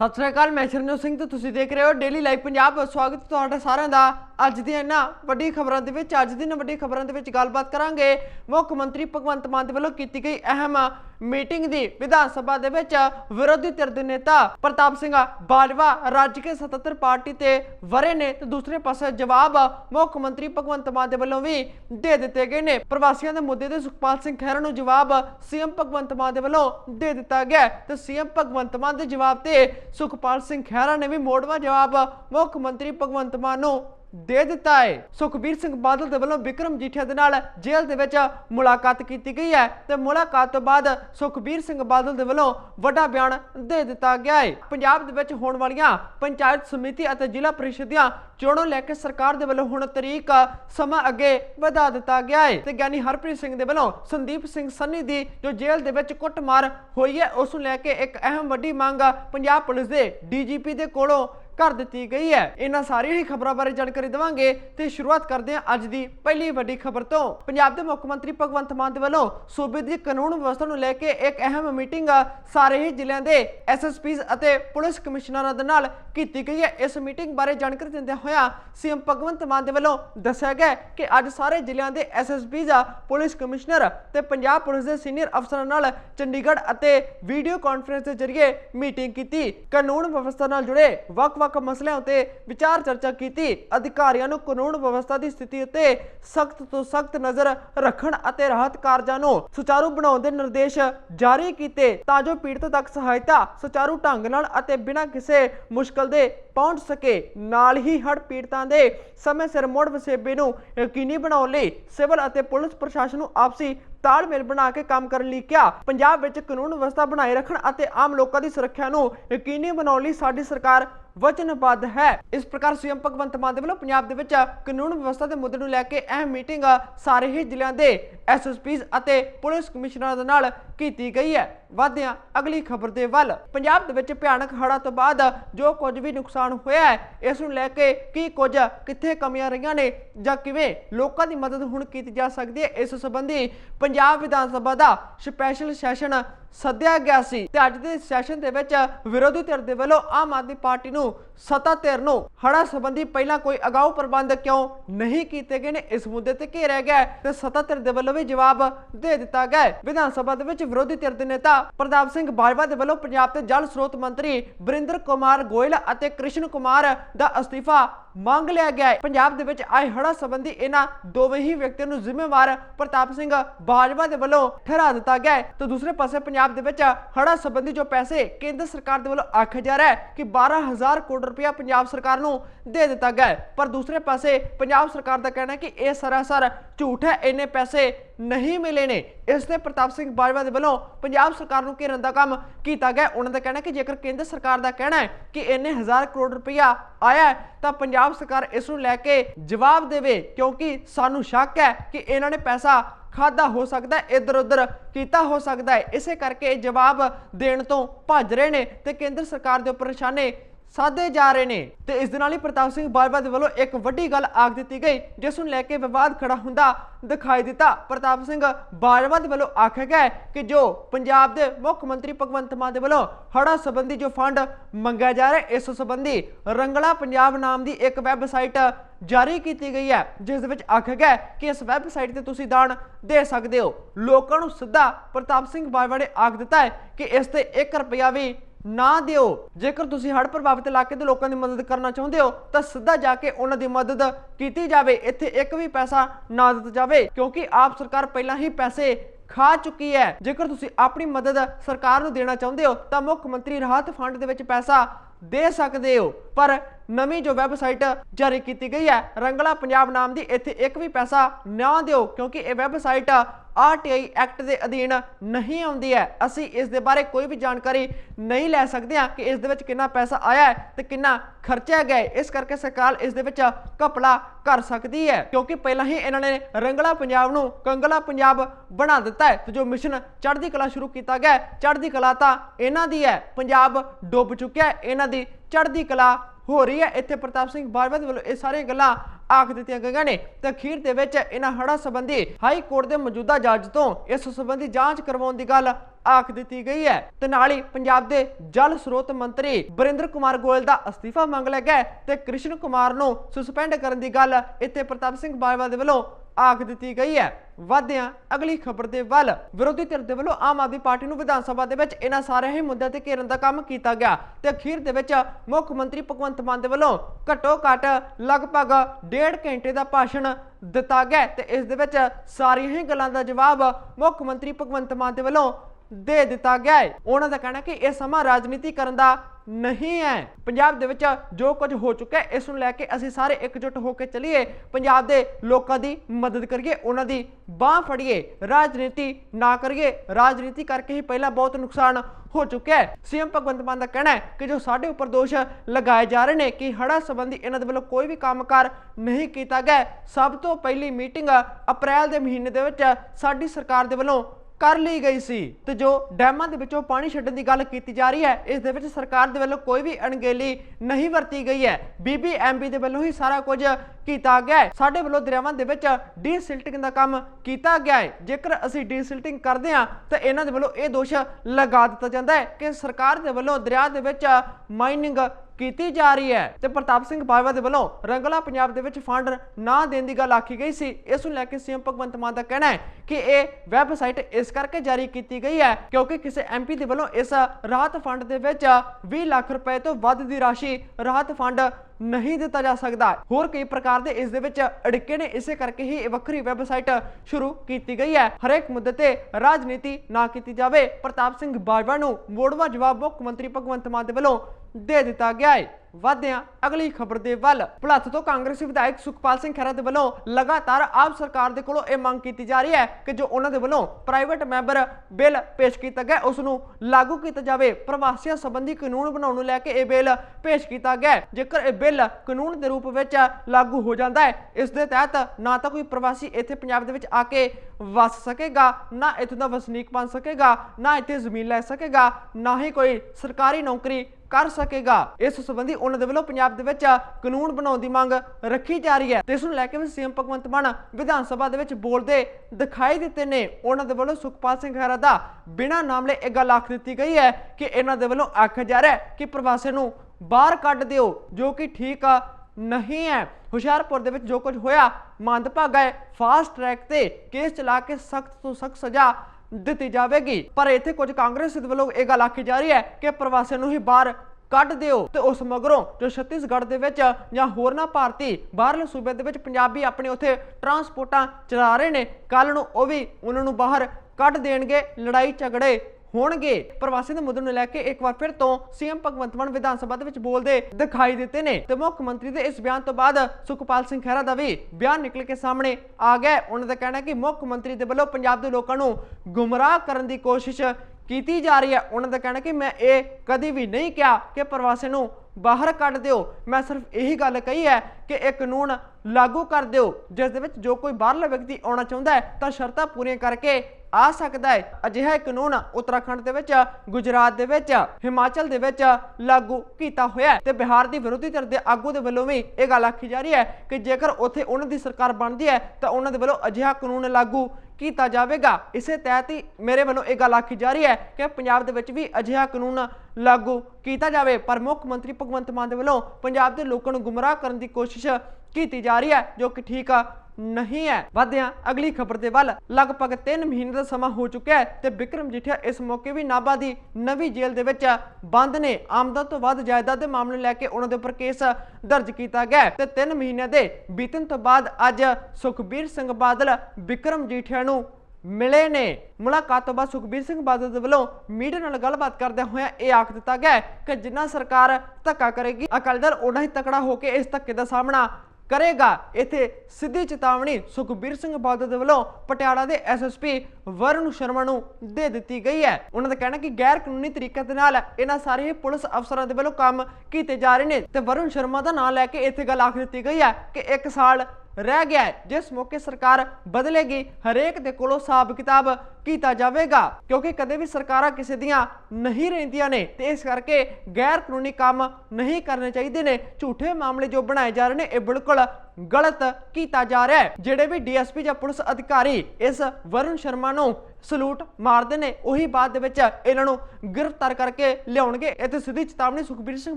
ਸਤਿ ਸ੍ਰੀ ਅਕਾਲ, ਮੈਂ ਸ਼ਰਨਜੋਤ ਸਿੰਘ ਤੇ ਤੁਸੀਂ ਦੇਖ ਰਹੇ ਹੋ ਡੇਲੀ ਲਾਈਵ ਪੰਜਾਬ। ਸਵਾਗਤ ਤੁਹਾਡਾ ਸਾਰਿਆਂ ਦਾ। ਅੱਜ ਦੀਆਂ ਇਹਨਾਂ ਵੱਡੀ ਖਬਰਾਂ ਦੇ ਵਿੱਚ, ਅੱਜ ਦੀ ਇਹਨਾਂ ਵੱਡੀ ਖਬਰਾਂ ਦੇ ਵਿੱਚ ਗੱਲਬਾਤ ਕਰਾਂਗੇ। ਮੁੱਖ ਮੰਤਰੀ ਭਗਵੰਤ ਮਾਨ ਦੇ ਵੱਲੋਂ ਕੀਤੀ ਗਈ ਅਹਿਮ ਮੀਟਿੰਗ ਦੀ ਵਿਧਾਨ ਸਭਾ ਦੇ ਵਿੱਚ ਵਿਰੋਧੀ ਧਿਰ ਦੇ ਨੇਤਾ ਪ੍ਰਤਾਪ ਸਿੰਘ ਬਾਜਵਾ ਰਾਜ ਕੇ 77 ਪਾਰਟੀ ਤੇ ਵਰੇ ਨੇ ਤੇ ਦੂਸਰੇ ਪਾਸੇ ਜਵਾਬ ਮੁੱਖ ਮੰਤਰੀ ਭਗਵੰਤ ਮਾਨ ਦੇ ਵੱਲੋਂ ਵੀ ਦੇ ਦਿੱਤੇ ਗਏ ਨੇ। ਪ੍ਰਵਾਸੀਆਂ ਦੇ ਮੁੱਦੇ ਤੇ ਸੁਖਪਾਲ ਸਿੰਘ ਖਹਿਰਾ ਨੂੰ ਜਵਾਬ ਸੀਐਮ ਭਗਵੰਤ ਮਾਨ ਦੇ ਵੱਲੋਂ ਦੇ ਦਿੱਤਾ ਗਿਆ ਹੈ ਤੇ ਸੀਐਮ ਭਗਵੰਤ ਮਾਨ ਦੇ ਜਵਾਬ ਤੇ ਸੁਖਪਾਲ ਸਿੰਘ ਖਹਿਰਾ ਨੇ ਵੀ ਮੋੜਵਾ ਜਵਾਬ ਮੁੱਖ ਮੰਤਰੀ ਭਗਵੰਤ ਮਾਨ ਨੂੰ ਦੇ ਦਿੱਤਾ ਹੈ। ਸੁਖਬੀਰ ਸਿੰਘ ਬਾਦਲ ਦੇ ਵੱਲੋਂ ਬਿਕਰਮ ਜੀਠਿਆ ਦੇ ਨਾਲ ਜੇਲ੍ਹ ਦੇ ਵਿੱਚ ਮੁਲਾਕਾਤ ਕੀਤੀ ਗਈ ਹੈ ਤੇ ਮੁਲਾਕਾਤ ਤੋਂ ਬਾਅਦ ਸੁਖਬੀਰ ਸਿੰਘ ਬਾਦਲ ਦੇ ਵੱਲੋਂ ਵੱਡਾ ਬਿਆਨ ਦੇ ਦਿੱਤਾ ਗਿਆ ਹੈ। ਪੰਜਾਬ ਦੇ ਵਿੱਚ ਹੋਣ ਵਾਲੀਆਂ ਪੰਚਾਇਤ ਸਮਿਤੀ ਅਤੇ ਜ਼ਿਲ੍ਹਾ ਪ੍ਰੀਸ਼ਦ ਦੀਆਂ ਚੋਣਾਂ ਲੈ ਕੇ ਸਰਕਾਰ ਦੇ ਵੱਲੋਂ ਹੁਣ ਤਰੀਕ ਸਮਾਂ ਅੱਗੇ ਵਧਾ ਦਿੱਤਾ ਗਿਆ ਹੈ ਤੇ ਗਿਆਨੀ ਹਰਪ੍ਰੀਤ ਸਿੰਘ ਦੇ ਵੱਲੋਂ ਸੰਦੀਪ ਸਿੰਘ ਸੰਨੀ ਦੀ ਜੋ ਜੇਲ੍ਹ ਦੇ ਵਿੱਚ ਕੁੱਟਮਾਰ ਹੋਈ ਹੈ, ਉਸ ਨੂੰ ਲੈ ਕੇ ਇੱਕ ਅਹਿਮ ਵੱਡੀ ਮੰਗ ਪੰਜਾਬ ਪੁਲਿਸ ਦੇ ਡੀਜੀਪੀ ਦੇ ਕੋਲੋਂ ਕਰ ਦਿੱਤੀ ਗਈ ਹੈ। ਇਹਨਾਂ ਸਾਰੀਆਂ ਹੀ ਖਬਰਾਂ ਬਾਰੇ ਜਾਣਕਾਰੀ ਦੇਵਾਂਗੇ ਤੇ ਸ਼ੁਰੂਆਤ ਕਰਦੇ ਹਾਂ ਅੱਜ ਦੀ ਪਹਿਲੀ ਵੱਡੀ ਖਬਰ ਤੋਂ। ਪੰਜਾਬ ਦੇ ਮੁੱਖ ਮੰਤਰੀ ਭਗਵੰਤ ਮਾਨ ਦੇ ਵੱਲੋਂ ਸੂਬੇ ਦੀ ਕਾਨੂੰਨ ਵਿਵਸਥਾ ਨੂੰ ਲੈ ਕੇ ਇੱਕ ਅਹਿਮ ਮੀਟਿੰਗ ਸਾਰੇ ਹੀ ਜ਼ਿਲ੍ਹਿਆਂ ਦੇ ਐਸਐਸਪੀਜ਼ ਅਤੇ ਪੁਲਿਸ ਕਮਿਸ਼ਨਰਾਂ ਦੇ ਨਾਲ ਕੀਤੀ ਗਈ ਹੈ। ਇਸ ਮੀਟਿੰਗ ਬਾਰੇ ਜਾਣਕਾਰੀ ਦਿੰਦਿਆਂ ਹੋਇਆ ਸੀਐਮ ਭਗਵੰਤ ਮਾਨ ਦੇ ਵੱਲੋਂ ਦੱਸਿਆ ਗਿਆ ਕਿ ਅੱਜ ਸਾਰੇ ਜ਼ਿਲ੍ਹਿਆਂ ਦੇ ਐਸਐਸਪੀਜ਼ ਪੁਲਿਸ ਕਮਿਸ਼ਨਰ ਤੇ ਪੰਜਾਬ ਪੁਲਿਸ ਦੇ ਸੀਨੀਅਰ ਅਫਸਰਾਂ ਨਾਲ ਚੰਡੀਗੜ੍ਹ ਅਤੇ ਵੀਡੀਓ ਕਾਨਫਰੰਸ ਦੇ ਜ਼ਰੀਏ ਮੀਟਿੰਗ ਕੀਤੀ। ਕਾਨੂੰਨ ਵਿਵਸਥਾ ਨਾਲ ਜੁੜੇ ਵੱਖ ਵੱਖ-ਵੱਖ ਮਸਲਿਆਂ ਉਤੇ ਵਿਚਾਰ ਚਰਚਾ ਕੀਤੀ। ਅਧਿਕਾਰੀਆਂ ਨੂੰ ਕਾਨੂੰਨ ਵਿਵਸਥਾ ਦੀ ਸਥਿਤੀ ਉਤੇ ਸਖਤ ਤੋਂ ਸਖਤ ਨਜ਼ਰ ਰੱਖਣ ਅਤੇ ਰਾਹਤ ਕਾਰਜਾਂ ਨੂੰ ਸੁਚਾਰੂ ਬਣਾਉਣ ਦੇ ਨਿਰਦੇਸ਼ ਜਾਰੀ ਕੀਤੇ ਤਾਂ ਜੋ ਪੀੜਤ ਤੱਕ ਸਹਾਇਤਾ ਸੁਚਾਰੂ ਢੰਗ ਨਾਲ ਅਤੇ ਬਿਨਾਂ ਕਿਸੇ ਮੁਸ਼ਕਲ ਦੇ ਪਹੁੰਚ ਸਕੇ। ਨਾਲ ਹੀ ਹੜ ਪੀੜਤਾਂ ਦੇ ਸਮੇਂ ਸਿਰ ਮੁੜ ਵਸੇਬੇ ਨੂੰ ਯਕੀਨੀ ਬਣਾਉਣ ਲਈ ਸਿਵਲ ਅਤੇ ਪੁਲਿਸ ਪ੍ਰਸ਼ਾਸਨ ਨੂੰ ਆਪਸੀ ਤਾਲਮੇਲ ਬਣਾ ਕੇ ਕੰਮ ਕਰਨ ਲਈ ਕਿਹਾ। ਪੰਜਾਬ ਵਿੱਚ ਕਾਨੂੰਨ ਵਿਵਸਥਾ ਬਣਾਏ ਰੱਖਣ ਅਤੇ ਆਮ ਲੋਕਾਂ ਦੀ ਸੁਰੱਖਿਆ ਨੂੰ ਯਕੀਨੀ ਬਣਾਉਣ ਲਈ ਸਾਡੀ ਸਰਕਾਰ ਵਚਨਬੱਧ ਹੈ। ਇਸ ਪ੍ਰਕਾਰ ਸੀਐਮ ਭਗਵੰਤ ਮਾਨ ਦੇ ਵੱਲੋਂ ਪੰਜਾਬ ਦੇ ਵਿੱਚ ਕਾਨੂੰਨ ਵਿਵਸਥਾ ਦੇ ਮੁੱਦੇ ਨੂੰ ਲੈ ਕੇ ਅਹਿਮ ਮੀਟਿੰਗ ਸਾਰੇ ਹੀ ਜ਼ਿਲ੍ਹਿਆਂ ਦੇ ਐਸਐਸਪੀਜ਼ ਅਤੇ ਪੁਲਿਸ ਕਮਿਸ਼ਨਰਾਂ ਦੇ ਨਾਲ ਕੀਤੀ ਗਈ ਹੈ। ਵਧਦਿਆਂ ਅਗਲੀ ਖਬਰ ਦੇ ਵੱਲ। ਪੰਜਾਬ ਦੇ ਵਿੱਚ ਭਿਆਨਕ ਹੜ੍ਹਾਂ ਤੋਂ ਬਾਅਦ ਜੋ ਕੁਝ ਵੀ ਨੁਕਸਾਨ ਹੋਇਆ ਹੈ, ਇਸ ਨੂੰ ਲੈ ਕੇ ਕੀ ਕੁਝ, ਕਿੱਥੇ ਕਮੀਆਂ ਰਹੀਆਂ ਨੇ ਜਾਂ ਕਿਵੇਂ ਲੋਕਾਂ ਦੀ ਮਦਦ ਹੁਣ ਕੀਤੀ ਜਾ ਸਕਦੀ ਹੈ, ਇਸ ਸੰਬੰਧੀ ਪੰਜਾਬ ਵਿਧਾਨ ਸਭਾ ਦਾ ਸਪੈਸ਼ਲ ਸੈਸ਼ਨ ਸੱਦਿਆ ਗਿਆ ਸੀ ਤੇ ਅੱਜ ਦੇ ਸੈਸ਼ਨ ਦੇ ਵਿੱਚ ਵਿਰੋਧੀ ਧਿਰ ਦੇ ਵੱਲੋਂ ਆਮ ਆਦਮੀ ਪਾਰਟੀ ਨੂੰ ਸੱਤਾ ਧਿਰ ਨੂੰ ਹੜਾ ਸੰਬੰਧੀ ਪਹਿਲਾਂ ਕੋਈ ਅਗਾਊ ਪ੍ਰਬੰਧ ਕਿਉਂ ਨਹੀਂ ਕੀਤੇ ਗਏ ਨੇ? ਇਸ ਮੁੱਦੇ ਤੇ ਘੇਰਿਆ ਗਿਆ ਤੇ ਸੱਤਾ ਧਿਰ ਦੇ ਵੱਲੋਂ ਵੀ ਜਵਾਬ ਦੇ ਦਿੱਤਾ ਗਿਆ ਵਿਧਾਨ ਸਭਾ ਦੇ ਵਿੱਚ ਵਿਰੋਧੀ ਧਿਰ ਦੇ ਨੇਤਾ ਪ੍ਰਤਾਪ ਸਿੰਘ ਬਾਜਵਾ ਦੇ ਵੱਲੋਂ ਪੰਜਾਬ ਦੇ ਜਲ ਸਰੋਤ ਮੰਤਰੀ ਬਰਿੰਦਰ ਕੁਮਾਰ ਗੋਇਲ ਅਤੇ ਕ੍ਰਿਸ਼ਨ ਕੁਮਾਰ ਦਾ ਅਸਤੀਫਾ ਮੰਗ ਲਿਆ ਗਿਆ ਹੈ। ਪੰਜਾਬ ਦੇ ਵਿੱਚ ਆਏ ਹੜਾ ਸੰਬੰਧੀ ਇਹਨਾਂ ਦੋਵੇਂ ਹੀ ਵਿਅਕਤੀਆਂ ਨੂੰ ਜ਼ਿੰਮੇਵਾਰ ਪ੍ਰਤਾਪ ਸਿੰਘ ਬਾਜਵਾ ਦੇ ਵੱਲੋਂ ਠਹਿਰਾ ਦਿੱਤਾ ਗਿਆ ਹੈ। ਤੇ ਦੂਸਰੇ ਪਾਸੇ ਪੰਜਾਬ ਦੇ ਵਿੱਚ ਹੜਾ ਸੰਬੰਧੀ ਜੋ ਪੈਸੇ ਕੇਂਦਰ ਸਰਕਾਰ ਦੇ ਵੱਲੋਂ ਆਖਿਆ ਜਾ ਰਿਹਾ ਹੈ ਕਿ 12000 ਕਰੋੜ ਰੁਪਇਆ ਪੰਜਾਬ ਸਰਕਾਰ ਨੂੰ ਦੇ ਦਿੱਤਾ ਗਿਆ ਹੈ। ਪਰ ਦੂਸਰੇ ਪਾਸੇ ਪੰਜਾਬ ਸਰਕਾਰ ਦਾ ਕਹਿਣਾ ਹੈ ਕਿ ਇਹ ਸਰਾਸਰ ਝੂਠ ਹੈ। ਇੰਨੇ ਪੈਸੇ ਨਹੀਂ ਮਿਲੇ ਨੇ। ਇਸ ਤੇ ਪ੍ਰਤਾਪ ਸਿੰਘ ਬਾਜਵਾ ਦੇ ਵੱਲੋਂ ਪੰਜਾਬ ਸਰਕਾਰ ਨੂੰ ਘੇਰਨ ਦਾ ਕੰਮ ਕੀਤਾ ਗਿਆ। ਉਹਨਾਂ ਦਾ ਕਹਿਣਾ ਕਿ ਜੇਕਰ ਕੇਂਦਰ ਸਰਕਾਰ ਦਾ ਕਹਿਣਾ ਹੈ ਕਿ ਇੰਨੇ ਹਜ਼ਾਰ ਕਰੋੜ ਰੁਪਇਆ ਆਇਆ ਤਾਂ ਪੰਜਾਬ ਸਰਕਾਰ ਇਸ ਨੂੰ ਲੈ ਕੇ ਜਵਾਬ ਦੇਵੇ, ਕਿਉਂਕਿ ਸਾਨੂੰ ਸ਼ੱਕ ਹੈ ਕਿ ਇਹਨਾਂ ਨੇ ਪੈਸਾ ਖਾਦਾ ਹੋ ਸਕਦਾ ਹੈ ਇੱਧਰ ਉੱਧਰ ਕੀਤਾ ਹੋ ਸਕਦਾ ਹੈ। ਇਸੇ ਕਰਕੇ ਜਵਾਬ ਦੇਣ ਤੋਂ ਭੱਜ ਰਹੇ ਨੇ ਤੇ ਕੇਂਦਰ ਸਰਕਾਰ ਦੇ ਉੱਪਰ ਨਿਸ਼ਾਨੇ ਸਾਧੇ ਜਾ ਰਹੇ ਨੇ। ਤੇ ਇਸ ਦੇ ਨਾਲ ਹੀ ਪ੍ਰਤਾਪ ਸਿੰਘ ਬਾਜਵਾ ਦੇ ਵੱਲੋਂ ਇੱਕ ਵੱਡੀ ਗੱਲ ਆਖ ਦਿੱਤੀ ਗਈ, ਜਿਸ ਨੂੰ ਲੈ ਕੇ ਵਿਵਾਦ ਖੜਾ ਹੁੰਦਾ ਦਿਖਾਈ ਦਿੱਤਾ। ਪ੍ਰਤਾਪ ਸਿੰਘ ਬਾਜਵਾ ਦੇ ਵੱਲੋਂ ਆਖਿਆ ਗਿਆ ਹੈ ਕਿ ਜੋ ਪੰਜਾਬ ਦੇ ਮੁੱਖ ਮੰਤਰੀ ਭਗਵੰਤ ਮਾਨ ਦੇ ਵੱਲੋਂ ਹੜਾ ਸੰਬੰਧੀ ਜੋ ਫੰਡ ਮੰਗਿਆ ਜਾ ਰਿਹਾ, ਇਸ ਸੰਬੰਧੀ ਰੰਗਲਾ ਪੰਜਾਬ ਨਾਮ ਦੀ ਇੱਕ ਵੈਬਸਾਈਟ ਜਾਰੀ ਕੀਤੀ ਗਈ ਹੈ, ਜਿਸ ਦੇ ਵਿੱਚ ਆਖਿਆ ਗਿਆ ਕਿ ਇਸ ਵੈਬਸਾਈਟ ਤੇ ਤੁਸੀਂ ਦਾਨ ਦੇ ਸਕਦੇ ਹੋ। ਲੋਕਾਂ ਨੂੰ ਸਿੱਧਾ ਪ੍ਰਤਾਪ ਸਿੰਘ ਬਾਜਵਾ ਨੇ ਆਖ ਦਿੱਤਾ ਹੈ ਕਿ ਇਸ ਤੇ 1 ਰੁਪਿਆ ਵੀ ਨਾ ਦਿਓ। ਜੇਕਰ ਤੁਸੀਂ ਹੜ੍ਹ ਪ੍ਰਭਾਵਿਤ ਇਲਾਕੇ ਦੇ ਲੋਕਾਂ ਦੀ ਮਦਦ ਕਰਨਾ ਚਾਹੁੰਦੇ ਹੋ, ਤਾਂ ਸਿੱਧਾ ਜਾ ਕੇ ਉਹਨਾਂ ਦੀ ਮਦਦ ਕੀਤੀ ਜਾਵੇ। ਇੱਥੇ ਇੱਕ ਵੀ ਪੈਸਾ ਨਾ ਦਿੱਤਾ ਜਾਵੇ, ਕਿਉਂਕਿ ਆਪ ਸਰਕਾਰ ਪਹਿਲਾਂ ਹੀ ਪੈਸੇ ਖਾ ਚੁੱਕੀ ਹੈ। ਜੇਕਰ ਤੁਸੀਂ ਆਪਣੀ ਮਦਦ ਸਰਕਾਰ ਨੂੰ ਦੇਣਾ ਚਾਹੁੰਦੇ ਹੋ, ਤਾਂ ਮੁੱਖ ਮੰਤਰੀ ਰਾਹਤ ਫੰਡ ਦੇ ਵਿੱਚ ਪੈਸਾ ਦੇ ਸਕਦੇ ਹੋ। ਪਰ ਨਵੀਂ ਜੋ ਵੈਬਸਾਈਟ ਜਾਰੀ ਕੀਤੀ ਗਈ ਹੈ, ਰੰਗਲਾ ਪੰਜਾਬ ਨਾਮ ਦੀ, ਇੱਥੇ ਇੱਕ ਵੀ ਪੈਸਾ ਨਾ ਦਿਓ, ਕਿਉਂਕਿ ਇਹ ਵੈਬਸਾਈਟ ਆਰਟੀਆਈ ਐਕਟ ਦੇ ਅਧੀਨ ਨਹੀਂ ਆਉਂਦੀ ਹੈ। ਅਸੀਂ ਇਸ ਦੇ ਬਾਰੇ ਕੋਈ ਵੀ ਜਾਣਕਾਰੀ ਨਹੀਂ ਲੈ ਸਕਦੇ ਹਾਂ ਕਿ ਇਸ ਦੇ ਵਿੱਚ ਕਿੰਨਾ ਪੈਸਾ ਆਇਆ ਹੈ ਤੇ ਕਿੰਨਾ ਖਰਚਿਆ ਗਿਆ ਇਸ ਕਰਕੇ ਸਰਕਾਰ ਇਸ ਦੇ ਵਿੱਚ ਘਪਲਾ ਕਰ ਸਕਦੀ ਹੈ। ਕਿਉਂਕਿ ਪਹਿਲਾਂ ਹੀ ਇਹਨਾਂ ਨੇ ਰੰਗਲਾ ਪੰਜਾਬ ਨੂੰ ਕੰਗਲਾ ਪੰਜਾਬ ਬਣਾ ਦਿੱਤਾ ਹੈ ਤੇ ਜੋ ਮਿਸ਼ਨ ਚੜ੍ਹਦੀ ਕਲਾ ਸ਼ੁਰੂ ਕੀਤਾ ਗਿਆ ਚੜ੍ਹਦੀ ਕਲਾ ਤਾਂ ਇਹਨਾਂ ਦੀ ਹੈ। ਪੰਜਾਬ ਡੁੱਬ ਚੁੱਕਿਆ ਹੈ। ਇਹਨਾਂ ਦੀ ਚੜ੍ਹਦੀ ਕਲਾ ਹੋ ਰਹੀ ਹੈ। ਇੱਥੇ ਪ੍ਰਤਾਪ ਸਿੰਘ ਬਾਜਵਾ ਦੇ ਵੱਲੋਂ ਇਹ ਸਾਰੀਆਂ ਗੱਲਾਂ ਆਖ ਦਿੱਤੀਆਂ ਗਈਆਂ ਨੇ। ਤੇ ਅਖੀਰ ਦੇ ਵਿੱਚ ਇਹਨਾਂ ਹੜਾ ਸੰਬੰਧੀ ਹਾਈ ਕੋਰਟ ਦੇ ਮੌਜੂਦਾ ਜੱਜ ਤੋਂ ਇਸ ਸੰਬੰਧੀ ਜਾਂਚ ਕਰਵਾਉਣ ਦੀ ਗੱਲ ਆਖ ਦਿੱਤੀ ਗਈ ਹੈ। ਤੇ ਨਾਲ ਹੀ ਪੰਜਾਬ ਦੇ ਜਲ ਸਰੋਤ ਮੰਤਰੀ ਬਰਿੰਦਰ ਕੁਮਾਰ ਗੋਇਲ ਦਾ ਅਸਤੀਫਾ ਮੰਗ ਲਿਆ ਗਿਆ ਤੇ ਕ੍ਰਿਸ਼ਨ ਕੁਮਾਰ ਨੂੰ ਸਸਪੈਂਡ ਕਰਨ ਦੀ ਗੱਲ ਇੱਥੇ ਪ੍ਰਤਾਪ ਸਿੰਘ ਬਾਜਵਾ ਦੇ ਵੱਲੋਂ ਆਖ ਦਿੱਤੀ ਗਈ ਹੈ। ਵਾਦਿਆਂ ਅਗਲੀ ਖਬਰ ਦੇ ਵੱਲ। ਵਿਰੋਧੀ ਧਿਰ ਦੇ ਵੱਲੋਂ ਆਮ ਆਦਮੀ ਪਾਰਟੀ ਨੂੰ ਵਿਧਾਨ ਸਭਾ ਦੇ ਵਿੱਚ ਇਹਨਾਂ ਸਾਰੇ ਹੀ ਮੁੱਦਿਆਂ ਤੇ ਘੇਰਨ ਦਾ ਕੰਮ ਕੀਤਾ ਗਿਆ ਤੇ ਅਖੀਰ ਦੇ ਵਿੱਚ ਮੁੱਖ ਮੰਤਰੀ ਭਗਵੰਤ ਮਾਨ ਦੇ ਵੱਲੋਂ ਘੱਟੋ ਘੱਟ ਲਗਭਗ ਡੇਢ ਘੰਟੇ ਦਾ ਭਾਸ਼ਣ ਦਿੱਤਾ ਗਿਆ ਤੇ ਇਸ ਦੇ ਵਿੱਚ ਸਾਰੀਆਂ ਹੀ ਗੱਲਾਂ ਦਾ ਜਵਾਬ ਮੁੱਖ ਮੰਤਰੀ ਭਗਵੰਤ ਮਾਨ ਦੇ ਵੱਲੋਂ ਦੇ ਦਿੱਤਾ ਗਿਆ ਹੈ। ਉਹਨਾਂ ਦਾ ਕਹਿਣਾ ਕਿ ਇਹ ਸਮਾਂ ਰਾਜਨੀਤੀ ਕਰਨ ਦਾ ਨਹੀਂ ਹੈ। ਪੰਜਾਬ ਦੇ ਵਿੱਚ ਜੋ ਕੁਝ ਹੋ ਚੁੱਕਾ ਹੈ, ਇਸ ਨੂੰ ਲੈ ਕੇ ਅਸੀਂ ਸਾਰੇ ਇਕਜੁੱਟ ਹੋ ਕੇ ਚੱਲੀਏ। ਪੰਜਾਬ ਦੇ ਲੋਕਾਂ ਦੀ ਮਦਦ ਕਰੀਏ, ਉਹਨਾਂ ਦੀ ਬਾਹ ਫੜੀਏ, ਰਾਜਨੀਤੀ ਨਾ ਕਰੀਏ। ਰਾਜਨੀਤੀ ਕਰਕੇ ਹੀ ਪਹਿਲਾਂ ਬਹੁਤ ਨੁਕਸਾਨ ਹੋ ਚੁੱਕਿਆ ਹੈ। ਸੀਐਮ ਭਗਵੰਤ ਮਾਨ ਦਾ ਕਹਿਣਾ ਹੈ ਕਿ ਜੋ ਸਾਡੇ ਉੱਪਰ ਦੋਸ਼ ਲਗਾਏ ਜਾ ਰਹੇ ਨੇ ਕਿ ਹੜਾ ਸੰਬੰਧੀ ਇਹਨਾਂ ਦੇ ਵੱਲੋਂ ਕੋਈ ਵੀ ਕੰਮਕਾਰ ਨਹੀਂ ਕੀਤਾ ਗਿਆ ਸਭ ਤੋਂ ਪਹਿਲੀ ਮੀਟਿੰਗ ਅਪ੍ਰੈਲ ਦੇ ਮਹੀਨੇ ਦੇ ਵਿੱਚ ਸਾਡੀ ਸਰਕਾਰ ਦੇ ਵੱਲੋਂ ਕਰ ਲਈ ਗਈ ਸੀ ਤੇ ਜੋ ਡੈਮਾਂ ਦੇ ਵਿੱਚੋਂ ਪਾਣੀ ਛੱਡਣ ਦੀ ਗੱਲ ਕੀਤੀ ਜਾ ਰਹੀ ਹੈ, ਇਸ ਦੇ ਵਿੱਚ ਸਰਕਾਰ ਦੇ ਵੱਲੋਂ ਕੋਈ ਵੀ ਅਣਗਹਿਲੀ ਨਹੀਂ ਵਰਤੀ ਗਈ ਹੈ। ਬੀਬੀਐਮਬੀ ਦੇ ਵੱਲੋਂ ਹੀ ਸਾਰਾ ਕੁਝ ਕੀਤਾ ਗਿਆ ਹੈ। ਸਾਡੇ ਵੱਲੋਂ ਦਰਿਆਵਾਂ ਦੇ ਵਿੱਚ ਡੀਸਿਲਟਿੰਗ ਦਾ ਕੰਮ ਕੀਤਾ ਗਿਆ ਹੈ। ਜੇਕਰ ਅਸੀਂ ਡੀਸਿਲਟਿੰਗ ਕਰਦੇ ਹਾਂ, ਤਾਂ ਇਹਨਾਂ ਦੇ ਵੱਲੋਂ ਇਹ ਦੋਸ਼ ਲਗਾ ਦਿੱਤਾ ਜਾਂਦਾ ਹੈ ਕਿ ਸਰਕਾਰ ਦੇ ਵੱਲੋਂ ਦਰਿਆ ਦੇ ਵਿੱਚ ਮਾਈਨਿੰਗ ਕੀਤੀ ਜਾ ਰਹੀ ਹੈ। ਤੇ ਪ੍ਰਤਾਪ ਸਿੰਘ ਬਾਜਵਾ ਦੇ ਵੱਲੋਂ ਰੰਗਲਾ ਪੰਜਾਬ ਦੇ ਵਿੱਚ ਫੰਡ ਨਾ ਦੇਣ ਦੀ ਗੱਲ ਆਖੀ ਗਈ ਸੀ। ਇਸ ਨੂੰ ਲੈ ਕੇ ਸੀਐਮ ਭਗਵੰਤ ਮਾਨ ਦਾ ਕਹਿਣਾ ਹੈ ਕਿ ਇਹ ਵੈਬਸਾਈਟ ਇਸ ਕਰਕੇ ਜਾਰੀ ਕੀਤੀ ਗਈ ਹੈ ਕਿਉਂਕਿ ਕਿਸੇ ਐਮਪੀ ਦੇ ਵੱਲੋਂ ਇਸ ਰਾਹਤ ਫੰਡ ਦੇ ਵਿੱਚ 20 ਲੱਖ ਰੁਪਏ ਤੋਂ ਵੱਧ ਦੀ ਰਾਸ਼ੀ ਰਾਹਤ ਫੰਡ ਨਹੀਂ ਦਿੱਤਾ ਜਾ ਸਕਦਾ। ਹੋਰ ਕਈ ਪ੍ਰਕਾਰ ਦੇ ਇਸ ਦੇ ਵਿੱਚ ਅੜਿੱਕੇ ਨੇ ਇਸੇ ਕਰਕੇ ਹੀ ਇਹ ਵੱਖਰੀ ਵੈਬਸਾਈਟ ਸ਼ੁਰੂ ਕੀਤੀ ਗਈ ਹੈ। ਹਰੇਕ ਮੁੱਦੇ ਤੇ ਰਾਜਨੀਤੀ ਨਾ ਕੀਤੀ ਜਾਵੇ। ਪ੍ਰਤਾਪ ਸਿੰਘ ਬਾਜਵਾ ਨੂੰ ਮੋੜਵਾ ਜਵਾਬ ਮੁੱਖ ਮੰਤਰੀ ਭਗਵੰਤ ਮਾਨ ਦੇ ਵੱਲੋਂ ਦੇ ਦਿੱਤਾ ਗਿਆ ਹੈ ਵਾਦਿਆਂ ਅਗਲੀ ਖਬਰ ਦੇ ਵੱਲ। ਭੁਲੱਥ ਤੋਂ ਕਾਂਗਰਸੀ ਵਿਧਾਇਕ ਸੁਖਪਾਲ ਸਿੰਘ ਖਹਿਰਾ ਦੇ ਵੱਲੋਂ ਲਗਾਤਾਰ ਆਪ ਸਰਕਾਰ ਦੇ ਕੋਲੋਂ ਇਹ ਮੰਗ ਕੀਤੀ ਜਾ ਰਹੀ ਹੈ ਕਿ ਜੋ ਉਹਨਾਂ ਦੇ ਵੱਲੋਂ ਪ੍ਰਾਈਵੇਟ ਮੈਂਬਰ ਬਿੱਲ ਪੇਸ਼ ਕੀਤਾ ਗਿਆ, ਉਸ ਨੂੰ ਲਾਗੂ ਕੀਤਾ ਜਾਵੇ। ਪ੍ਰਵਾਸੀਆਂ ਸੰਬੰਧੀ ਕਾਨੂੰਨ ਬਣਾਉਣ ਨੂੰ ਲੈ ਕੇ ਇਹ ਬਿੱਲ ਪੇਸ਼ ਕੀਤਾ ਗਿਆ ਜੇਕਰ ਇਹ ਬਿੱਲ ਕਾਨੂੰਨ ਦੇ ਰੂਪ ਵਿੱਚ ਲਾਗੂ ਹੋ ਜਾਂਦਾ ਹੈ, ਇਸ ਦੇ ਤਹਿਤ ਨਾ ਤਾਂ ਕੋਈ ਪ੍ਰਵਾਸੀ ਇੱਥੇ ਪੰਜਾਬ ਦੇ ਵਿੱਚ ਆ ਕੇ ਵਸ ਸਕੇਗਾ, ਨਾ ਇੱਥੋਂ ਦਾ ਵਸਨੀਕ ਬਣ ਸਕੇਗਾ, ਨਾ ਇੱਥੇ ਜ਼ਮੀਨ ਲੈ ਸਕੇਗਾ, ਨਾ ਹੀ ਕੋਈ ਸਰਕਾਰੀ ਨੌਕਰੀ ਕਰ ਸਕੇਗਾ। ਇਸ ਸੰਬੰਧੀ ਉਹਨਾਂ ਦੇ ਵੱਲੋਂ ਪੰਜਾਬ ਦੇ ਵਿੱਚ ਕਾਨੂੰਨ ਬਣਾਉਣ ਦੀ ਮੰਗ ਰੱਖੀ ਜਾ ਰਹੀ ਹੈ ਤੇ ਇਸ ਨੂੰ ਲੈ ਕੇ ਵੀ ਸੀਐਮ ਭਗਵੰਤ ਮਾਨ ਵਿਧਾਨ ਸਭਾ ਦੇ ਵਿੱਚ ਬੋਲਦੇ ਦਿਖਾਈ ਦਿੱਤੇ ਨੇ। ਉਹਨਾਂ ਦੇ ਵੱਲੋਂ ਸੁਖਪਾਲ ਸਿੰਘ ਖਹਿਰਾ ਦਾ ਬਿਨਾਂ ਨਾਮ ਲਏ ਇਹ ਗੱਲ ਆਖ ਦਿੱਤੀ ਗਈ ਹੈ ਕਿ ਇਹਨਾਂ ਦੇ ਵੱਲੋਂ ਆਖਿਆ ਜਾ ਰਿਹਾ ਹੈ ਕਿ ਪ੍ਰਵਾਸੀ ਨੂੰ ਬਾਹਰ ਕੱਢ ਦਿਓ, ਜੋ ਕਿ ਠੀਕ ਆ ਨਹੀਂ ਹੈ। ਹੁਸ਼ਿਆਰਪੁਰ ਦੇ ਵਿੱਚ ਜੋ ਕੁਝ ਹੋਇਆ, ਮੰਦਭਾਗਾ ਹੈ ਫਾਸਟ ਟਰੈਕ ਤੇ ਕੇਸ ਚਲਾ ਕੇ ਸਖਤ ਤੋਂ ਸਖਤ ਸਜ਼ਾ ਦਿੱਤੀ ਜਾਵੇਗੀ। ਪਰ ਇੱਥੇ ਕੁਝ ਕਾਂਗਰਸ ਦੇ ਵੱਲੋਂ ਇਹ ਗੱਲ ਆਖੀ ਜਾ ਰਹੀ ਹੈ ਕਿ ਪ੍ਰਵਾਸੀਆਂ ਨੂੰ ਹੀ ਬਾਹਰ ਕੱਢ ਦਿਓ ਤੇ ਉਸ ਮਗਰੋਂ ਜੋ ਛੱਤੀਸਗੜ੍ਹ ਦੇ ਵਿੱਚ ਜਾਂ ਹੋਰਨਾਂ ਭਾਰਤੀ ਬਾਹਰਲੇ ਸੂਬੇ ਦੇ ਵਿੱਚ ਪੰਜਾਬੀ ਆਪਣੇ ਉੱਥੇ ਟਰਾਂਸਪੋਰਟਾਂ ਚਲਾ ਰਹੇ ਨੇ ਕੱਲ ਨੂੰ ਉਹ ਵੀ ਉਹਨਾਂ ਨੂੰ ਬਾਹਰ ਕੱਢ ਦੇਣਗੇ, ਲੜਾਈ ਝਗੜੇ ਹੋਣਗੇ। ਪ੍ਰਵਾਸੀ ਦੇ ਮੁੱਦੇ ਨੂੰ ਲੈ ਕੇ ਇੱਕ ਵਾਰ ਫਿਰ ਤੋਂ ਸੀਐਮ ਭਗਵੰਤ ਮਾਨ ਵਿਧਾਨ ਸਭਾ ਦੇ ਵਿੱਚ ਬੋਲਦੇ ਦਿਖਾਈ ਦਿੱਤੇ ਨੇ ਤੇ ਮੁੱਖ ਮੰਤਰੀ ਦੇ ਇਸ ਬਿਆਨ ਤੋਂ ਬਾਅਦ ਸੁਖਪਾਲ ਸਿੰਘ ਖਹਿਰਾ ਦਾ ਵੀ ਬਿਆਨ ਨਿਕਲ ਕੇ ਸਾਹਮਣੇ ਆ ਗਿਆ। ਉਹਨਾਂ ਦਾ ਕਹਿਣਾ ਹੈ ਕਿ ਮੁੱਖ ਮੰਤਰੀ ਦੇ ਵੱਲੋਂ ਪੰਜਾਬ ਦੇ ਲੋਕਾਂ ਨੂੰ ਗੁੰਮਰਾਹ ਕਰਨ ਦੀ ਕੋਸ਼ਿਸ਼ ਕੀਤੀ ਜਾ ਰਹੀ ਹੈ। ਉਹਨਾਂ ਦਾ ਕਹਿਣਾ ਕਿ ਮੈਂ ਇਹ ਕਦੀ ਵੀ ਨਹੀਂ ਕਿਹਾ ਕਿ ਪ੍ਰਵਾਸੀ ਨੂੰ ਬਾਹਰ ਕੱਢ ਦਿਓ। ਮੈਂ ਸਿਰਫ ਇਹੀ ਗੱਲ ਕਹੀ ਹੈ ਕਿ ਇਹ ਕਾਨੂੰਨ ਲਾਗੂ ਕਰ ਦਿਓ। ਜਿਸ ਦੇ ਵਿੱਚ ਜੋ ਕੋਈ ਬਾਹਰਲਾ ਵਿਅਕਤੀ ਆਉਣਾ ਚਾਹੁੰਦਾ ਹੈ, ਤਾਂ ਸ਼ਰਤਾਂ ਪੂਰੀਆਂ ਕਰਕੇ ਆ ਸਕਦਾ ਹੈ। ਅਜਿਹਾ ਇੱਕ ਕਾਨੂੰਨ ਉੱਤਰਾਖੰਡ ਦੇ ਵਿੱਚ, ਗੁਜਰਾਤ ਦੇ ਵਿੱਚ, ਹਿਮਾਚਲ ਦੇ ਵਿੱਚ ਲਾਗੂ ਕੀਤਾ ਹੋਇਆ ਹੈ। ਤੇ ਬਿਹਾਰ ਦੀ ਵਿਰੋਧੀ ਧਿਰ ਦੇ ਆਗੂ ਦੇ ਵੱਲੋਂ ਵੀ ਇਹ ਗੱਲ ਆਖੀ ਜਾ ਰਹੀ ਹੈ ਕਿ ਜੇਕਰ ਉੱਥੇ ਉਹਨਾਂ ਦੀ ਸਰਕਾਰ ਬਣਦੀ ਹੈ, ਤਾਂ ਉਹਨਾਂ ਦੇ ਵੱਲੋਂ ਅਜਿਹਾ ਕਾਨੂੰਨ ਲਾਗੂ ਕੀਤਾ ਜਾਵੇਗਾ। ਇਸੇ ਤਹਿਤ ਹੀ ਮੇਰੇ ਵੱਲੋਂ ਇਹ ਗੱਲ ਆਖੀ ਜਾ ਰਹੀ ਹੈ ਕਿ ਪੰਜਾਬ ਦੇ ਵਿੱਚ ਵੀ ਅਜਿਹਾ ਕਾਨੂੰਨ ਲਾਗੂ ਕੀਤਾ ਜਾਵੇ। ਪਰ ਮੁੱਖ ਮੰਤਰੀ ਭਗਵੰਤ ਮਾਨ ਦੇ ਵੱਲੋਂ ਪੰਜਾਬ ਦੇ ਲੋਕਾਂ ਨੂੰ ਗੁੰਮਰਾਹ ਕਰਨ ਦੀ ਕੋਸ਼ਿਸ਼ ਕੀਤੀ ਜਾ ਰਹੀ ਹੈ, ਜੋ ਕਿ ਠੀਕ ਨਹੀਂ ਹੈ। ਵਧਿਆਂ, ਅਗਲੀ ਖਬਰ ਦੇ ਵੱਲ ਲਗਭਗ 3 ਮਹੀਨੇ ਦਾ ਸਮਾਂ ਹੋ ਚੁੱਕਿਆ ਹੈ ਤੇ ਵਿਕਰਮ ਜੀਠਿਆ ਇਸ ਮੌਕੇ ਵੀ ਨਾਭਾ ਦੀ ਨਵੀਂ ਜੇਲ੍ਹ ਦੇ ਵਿੱਚ ਬੰਦ ਨੇ। ਆਮਦਨ ਤੋਂ ਵੱਧ ਜਾਇਦਾਦ ਦੇ ਮਾਮਲੇ ਲੈ ਕੇ ਉਹਨਾਂ ਦੇ ਉੱਪਰ ਕੇਸ ਦਰਜ ਕੀਤਾ ਗਿਆ ਤੇ 3 ਮਹੀਨਿਆਂ ਦੇ ਬੀਤਣ ਤੋਂ ਬਾਅਦ ਅੱਜ ਸੁਖਬੀਰ ਸਿੰਘ ਬਾਦਲ ਵਿਕਰਮ ਜੀਠਿਆ ਨੂੰ ਮਿਲੇ ਨੇ। ਮੁਲਾਕਾਤ ਤੋਂ ਬਾਅਦ ਸੁਖਬੀਰ ਸਿੰਘ ਬਾਦਲ ਦੇ ਵੱਲੋਂ ਮੀਡੀਆ ਨਾਲ ਗੱਲਬਾਤ ਕਰਦਿਆਂ ਹੋਇਆ ਇਹ ਆਖ ਦਿੱਤਾ ਗਿਆ ਕਿ ਜਿੰਨਾ ਸਰਕਾਰ ਧੱਕਾ ਕਰੇਗੀ, ਅਕਾਲੀ ਦਲ ਉਨਾ ਹੀ ਤਕੜਾ ਹੋ ਕੇ ਇਸ ਧੱਕੇ ਦਾ ਸਾਹਮਣਾ ਕਰੇਗਾ। ਇੱਥੇ ਸਿੱਧੀ ਚੇਤਾਵਨੀ ਸੁਖਬੀਰ ਸਿੰਘ ਬਾਦਲ ਦੇ ਵੱਲੋਂ ਪਟਿਆਲਾ ਦੇ ਐਸਐਸਪੀ ਵਰੁਣ ਸ਼ਰਮਾ ਨੂੰ ਦੇ ਦਿੱਤੀ ਗਈ ਹੈ। ਉਹਨਾਂ ਦਾ ਕਹਿਣਾ ਕਿ ਗੈਰ ਕਾਨੂੰਨੀ ਤਰੀਕੇ ਦੇ ਨਾਲ ਇਹਨਾਂ ਸਾਰੇ ਪੁਲਿਸ ਅਫਸਰਾਂ ਦੇ ਵੱਲੋਂ ਕੰਮ ਕੀਤੇ ਜਾ ਰਹੇ ਨੇ ਤੇ ਵਰੁਣ ਸ਼ਰਮਾ ਦਾ ਨਾਮ ਲੈ ਕੇ ਇੱਥੇ ਗੱਲ ਆਖ ਦਿੱਤੀ ਗਈ ਹੈ ਕਿ ਇੱਕ ਸਾਲ ਰਹਿ ਗਿਆ ਹੈ। ਜਿਸ ਮੌਕੇ ਸਰਕਾਰ ਬਦਲੇਗੀ, ਹਰੇਕ ਦੇ ਕੋਲੋਂ ਹਿਸਾਬ ਕਿਤਾਬ ਕੀਤਾ ਜਾਵੇਗਾ, ਕਿਉਂਕਿ ਕਦੇ ਵੀ ਸਰਕਾਰਾਂ ਕਿਸੇ ਦੀਆਂ ਨਹੀਂ ਰਹਿੰਦੀਆਂ ਨੇ, ਤੇ ਇਸ ਕਰਕੇ ਗੈਰ ਕਾਨੂੰਨੀ ਕੰਮ ਨਹੀਂ ਕਰਨੇ ਚਾਹੀਦੇ ਨੇ। ਝੂਠੇ ਮਾਮਲੇ ਜੋ ਬਣਾਏ ਜਾ ਰਹੇ ਨੇ, ਇਹ ਬਿਲਕੁਲ ਗਲਤ ਕੀਤਾ ਜਾ ਰਿਹਾ ਹੈ। ਜਿਹੜੇ ਵੀ ਡੀਐਸਪੀ ਜਾਂ ਪੁਲਿਸ ਅਧਿਕਾਰੀ ਇਸ ਵਰੁਣ ਸ਼ਰਮਾ ਨੂੰ ਸਲੂਟ ਮਾਰਦੇ ਨੇ, ਉਹੀ ਬਾਅਦ ਦੇ ਵਿੱਚ ਇਹਨਾਂ ਨੂੰ ਗ੍ਰਿਫਤਾਰ ਕਰਕੇ ਲਿਆਉਣਗੇ। ਇੱਥੇ ਸਿੱਧੀ ਚੇਤਾਵਨੀ ਸੁਖਬੀਰ ਸਿੰਘ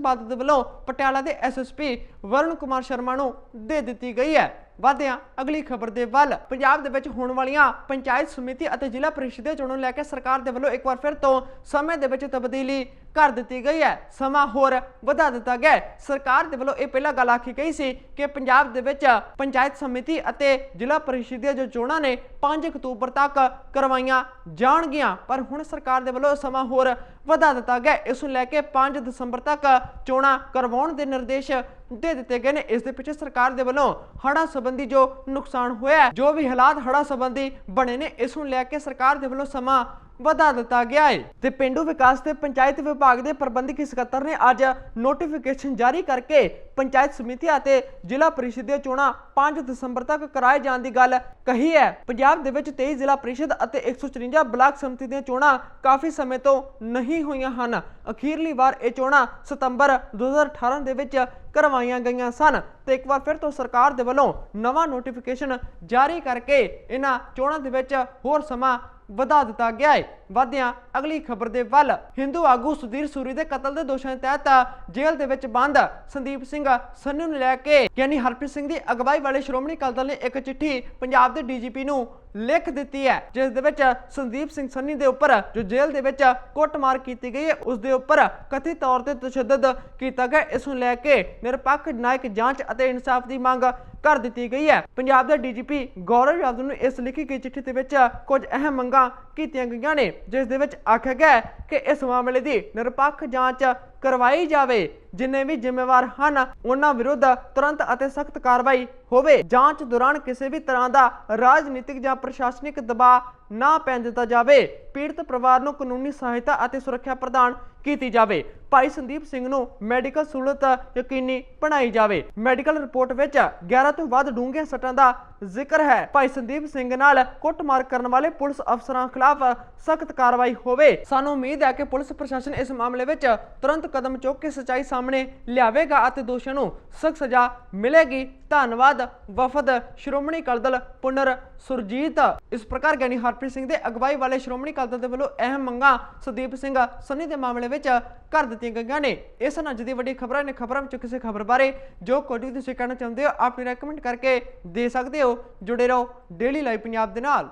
ਬਾਦਲ ਦੇ ਵੱਲੋਂ ਪਟਿਆਲਾ ਦੇ ਐਸਐਸਪੀ ਵਰੁਣ ਕੁਮਾਰ ਸ਼ਰਮਾ ਨੂੰ ਦੇ ਦਿੱਤੀ ਗਈ ਹੈ। ਵਧਦੇ ਹਾਂ ਅਗਲੀ ਖਬਰ ਦੇ ਵੱਲ। ਪੰਜਾਬ ਦੇ ਵਿੱਚ ਹੋਣ ਵਾਲੀਆਂ ਪੰਚਾਇਤ ਸਮਿਤੀ ਅਤੇ ਜ਼ਿਲ੍ਹਾ ਪਰਿਸ਼ਦ ਦੇ ਚੋਣਾਂ ਨੂੰ ਲੈ ਕੇ ਸਰਕਾਰ ਦੇ ਵੱਲੋਂ ਇੱਕ ਵਾਰ ਫਿਰ ਤੋਂ ਸਮੇਂ ਦੇ ਵਿੱਚ ਤਬਦੀਲੀ ਕਰ ਦਿੱਤੀ ਗਈ ਹੈ। ਸਮਾਂ ਹੋਰ ਵਧਾ ਦਿੱਤਾ ਗਿਆ ਸਰਕਾਰ ਦੇ ਵੱਲੋਂ ਇਹ ਪਹਿਲਾਂ ਗੱਲ ਆਖੀ ਗਈ ਸੀ ਕਿ ਪੰਜਾਬ ਦੇ ਵਿੱਚ ਪੰਚਾਇਤ ਸਮਿਤੀ ਅਤੇ ਜ਼ਿਲ੍ਹਾ ਪਰਿਸ਼ਦ ਦੀਆਂ ਜੋ ਚੋਣਾਂ ਨੇ 5 ਅਕਤੂਬਰ ਤੱਕ ਕਰਵਾਈਆਂ ਜਾਣਗੀਆਂ। ਪਰ ਹੁਣ ਸਰਕਾਰ ਦੇ ਵੱਲੋਂ ਸਮਾਂ ਹੋਰ ਵਧਾ ਦਿੱਤਾ ਗਿਆ। ਇਸ ਨੂੰ ਲੈ ਕੇ 5 ਦਸੰਬਰ ਤੱਕ ਚੋਣਾਂ ਕਰਵਾਉਣ ਦੇ ਨਿਰਦੇਸ਼ ਦੇ ਦਿੱਤੇ ਗਏ ਨੇ। ਇਸ ਦੇ ਪਿੱਛੇ ਸਰਕਾਰ ਦੇ ਵੱਲੋਂ ਹੜਾ ਸੰਬੰਧੀ ਜੋ ਨੁਕਸਾਨ ਹੋਇਆ ਜੋ ਵੀ ਹਾਲਾਤ ਹੜਾ ਸੰਬੰਧੀ ਬਣੇ ਨੇ, ਇਸ ਨੂੰ ਲੈ ਕੇ ਸਰਕਾਰ ਦੇ ਵੱਲੋਂ ਸਮਾਂ ਵਧਾ ਦਿੱਤਾ ਗਿਆ ਹੈ। ਤੇ ਪਿੰਡੂ ਵਿਕਾਸ ਤੇ ਪੰਚਾਇਤ ਵਿਭਾਗ ਦੇ ਪ੍ਰਬੰਧਕੀ ਸਕੱਤਰ ਨੇ ਅੱਜ ਨੋਟੀਫਿਕੇਸ਼ਨ ਜਾਰੀ ਕਰਕੇ ਪੰਚਾਇਤ ਸਮਿਤੀਆਂ ਅਤੇ ਜ਼ਿਲ੍ਹਾ ਪ੍ਰੀਸ਼ਦ ਦੀਆਂ ਚੋਣਾਂ 5 ਦਸੰਬਰ ਤੱਕ ਕਰਾਏ ਜਾਣ ਦੀ ਗੱਲ ਕਹੀ ਹੈ। ਪੰਜਾਬ ਦੇ ਵਿੱਚ 23 ਜ਼ਿਲ੍ਹਾ ਪ੍ਰੀਸ਼ਦ ਅਤੇ 154 ਬਲਾਕ ਸਮਿਤੀ ਦੀਆਂ ਚੋਣਾਂ ਕਾਫੀ ਸਮੇਂ ਤੋਂ ਨਹੀਂ ਹੋਈਆਂ ਹਨ। ਅਖੀਰਲੀ ਵਾਰ ਇਹ ਚੋਣਾਂ ਸਤੰਬਰ 2018 ਦੇ ਵਿੱਚ ਕਰਵਾਈਆਂ ਗਈਆਂ ਸਨ। ਤੇ ਇੱਕ ਵਾਰ ਫਿਰ ਤੋਂ ਸਰਕਾਰ ਦੇ ਵੱਲੋਂ ਨਵਾਂ ਨੋਟੀਫਿਕੇਸ਼ਨ ਜਾਰੀ ਕਰਕੇ ਇਹਨਾਂ ਚੋਣਾਂ ਦੇ ਵਿੱਚ ਹੋਰ ਸਮਾਂ ਵਧਾ ਦਿੱਤਾ ਗਿਆ ਹੈ ਵਧਿਆਂ, ਅਗਲੀ ਖਬਰ ਦੇ ਵੱਲ ਹਿੰਦੂ ਆਗੂ ਸੁਧੀਰ ਸੂਰੀ ਦੇ ਕਤਲ ਦੇ ਦੋਸ਼ਾਂ ਤਹਿਤ ਜੇਲ੍ਹ ਦੇ ਵਿੱਚ ਬੰਦ ਸੰਦੀਪ ਸਿੰਘ ਸੰਨੂ ਨੂੰ ਲੈ ਕੇ, ਯਾਨੀ ਹਰਪ੍ਰੀਤ ਸਿੰਘ ਦੀ ਅਗਵਾਈ ਵਾਲੇ ਸ਼੍ਰੋਮਣੀ ਅਕਾਲੀ ਦਲ ਨੇ ਇੱਕ ਚਿੱਠੀ ਪੰਜਾਬ ਦੇ ਡੀਜੀਪੀ ਨੂੰ ਲਿਖ ਦਿੱਤੀ ਹੈ, ਜਿਸ ਦੇ ਵਿੱਚ ਸੰਦੀਪ ਸਿੰਘ ਸੰਨੀ ਦੇ ਉੱਪਰ ਜੋ ਜੇਲ੍ਹ ਦੇ ਵਿੱਚ ਕੁੱਟਮਾਰ ਕੀਤੀ ਗਈ ਹੈ, ਉਸ ਦੇ ਉੱਪਰ ਕਥਿਤ ਤੌਰ ਤੇ ਤਸ਼ੱਦਦ ਕੀਤਾ ਗਿਆ ਇਸ ਨੂੰ ਲੈ ਕੇ ਨਿਰਪੱਖ ਨਾਇਕ ਜਾਂਚ ਅਤੇ ਇਨਸਾਫ ਦੀ ਮੰਗ ਕਰ ਦਿੱਤੀ ਗਈ ਹੈ। ਪੰਜਾਬ ਦੇ ਡੀਜੀਪੀ ਗੌਰਵ ਯਾਦਵ ਨੂੰ ਇਸ ਲਿਖੀ ਗਈ ਚਿੱਠੀ ਦੇ ਵਿੱਚ ਕੁਝ ਅਹਿਮ ਮੰਗਾਂ ਕੀਤੀਆਂ ਗਈਆਂ ਨੇ, ਜਿਸ ਦੇ ਵਿੱਚ ਆਖਿਆ ਗਿਆ ਹੈ ਕਿ ਇਸ ਮਾਮਲੇ ਦੀ ਨਿਰਪੱਖ ਜਾਂਚ ਕਰਵਾਈ ਜਾਵੇ, ਜਿੰਨੇ ਵੀ ਜ਼ਿੰਮੇਵਾਰ ਹਨ, ਉਹਨਾਂ ਵਿਰੁੱਧ ਤੁਰੰਤ ਅਤੇ ਸਖਤ ਕਾਰਵਾਈ ਹੋਵੇ। ਜਾਂਚ ਦੌਰਾਨ ਕਿਸੇ ਵੀ ਤਰ੍ਹਾਂ ਦਾ ਰਾਜਨੀਤਿਕ ਜਾਂ ਪ੍ਰਸ਼ਾਸਨਿਕ ਦਬਾਅ ਨਾ ਪੈਣ ਦਿੱਤਾ ਜਾਵੇ। ਪੀੜਤ ਪਰਿਵਾਰ ਨੂੰ ਕਾਨੂੰਨੀ ਸਹਾਇਤਾ ਅਤੇ ਸੁਰੱਖਿਆ ਪ੍ਰਦਾਨ ਕੀਤੀ ਜਾਵੇ। ਭਾਈ ਸੰਦੀਪ ਸਿੰਘ ਨੂੰ ਮੈਡੀਕਲ ਸਹੂਲਤ ਯਕੀਨੀ ਬਣਾਈ ਜਾਵੇ। ਮੈਡੀਕਲ ਰਿਪੋਰਟ ਵਿੱਚ 11 ਤੋਂ ਵੱਧ ਡੂੰਘੇ ਸੱਟਾਂ ਦਾ ਜ਼ਿਕਰ ਹੈ। ਭਾਈ ਸੰਦੀਪ ਸਿੰਘ ਨਾਲ ਕੁੱਟਮਾਰ ਕਰਨ ਵਾਲੇ ਪੁਲਿਸ ਅਫਸਰਾਂ ਖਿਲਾਫ ਸਖਤ ਕਾਰਵਾਈ ਹੋਵੇ। ਸਾਨੂੰ ਉਮੀਦ ਹੈ ਕਿ ਪੁਲਿਸ ਪ੍ਰਸ਼ਾਸਨ ਇਸ ਮਾਮਲੇ ਵਿੱਚ ਤੁਰੰਤ ਕਦਮ ਚੁੱਕ ਕੇ ਸਚਾਈ ਸਾਹਮਣੇ ਲਿਆਵੇਗਾ ਅਤੇ ਦੋਸ਼ੀਆਂ ਨੂੰ ਸਖਤ ਸਜ਼ਾ ਮਿਲੇਗੀ। ਧੰਨਵਾਦ, ਵਫਦ ਸ਼੍ਰੋਮਣੀ ਅਕਾਲੀ ਦਲ ਪੁਨਰ ਸੁਰਜੀਤ। ਇਸ ਪ੍ਰਕਾਰ ਗਿਆਨੀ ਹਰਪ੍ਰੀਤ ਸਿੰਘ ਦੇ ਅਗਵਾਈ ਵਾਲੇ ਸ਼੍ਰੋਮਣੀ ਅਕਾਲੀ ਦਲ ਦੇ ਵੱਲੋਂ ਅਹਿਮ ਮੰਗਾਂ ਸੁਦੀਪ ਸਿੰਘ ਸੰਨੀ ਦੇ ਮਾਮਲੇ ਵਿੱਚ ਕਰ ਦਿੱਤੀਆਂ ਗਈਆਂ ਨੇ। ਇਸ ਨਾਲ ਅੱਜ ਦੀ ਵੱਡੀ ਖਬਰਾਂ ਨੇ ਖਬਰਾਂ ਵਿੱਚ ਕਿਸੇ ਖਬਰ ਬਾਰੇ ਜੋ ਕੁਝ ਵੀ ਤੁਸੀਂ ਕਹਿਣਾ ਚਾਹੁੰਦੇ ਹੋ ਆਪਣੀ ਰეკਮੈਂਡ ਕਰਕੇ ਦੇ ਸਕਦੇ ਹੋ। ਜੁੜੇ ਰਹੋ ਡੇਲੀ ਲਾਈਵ ਪੰਜਾਬ ਦੇ ਨਾਲ।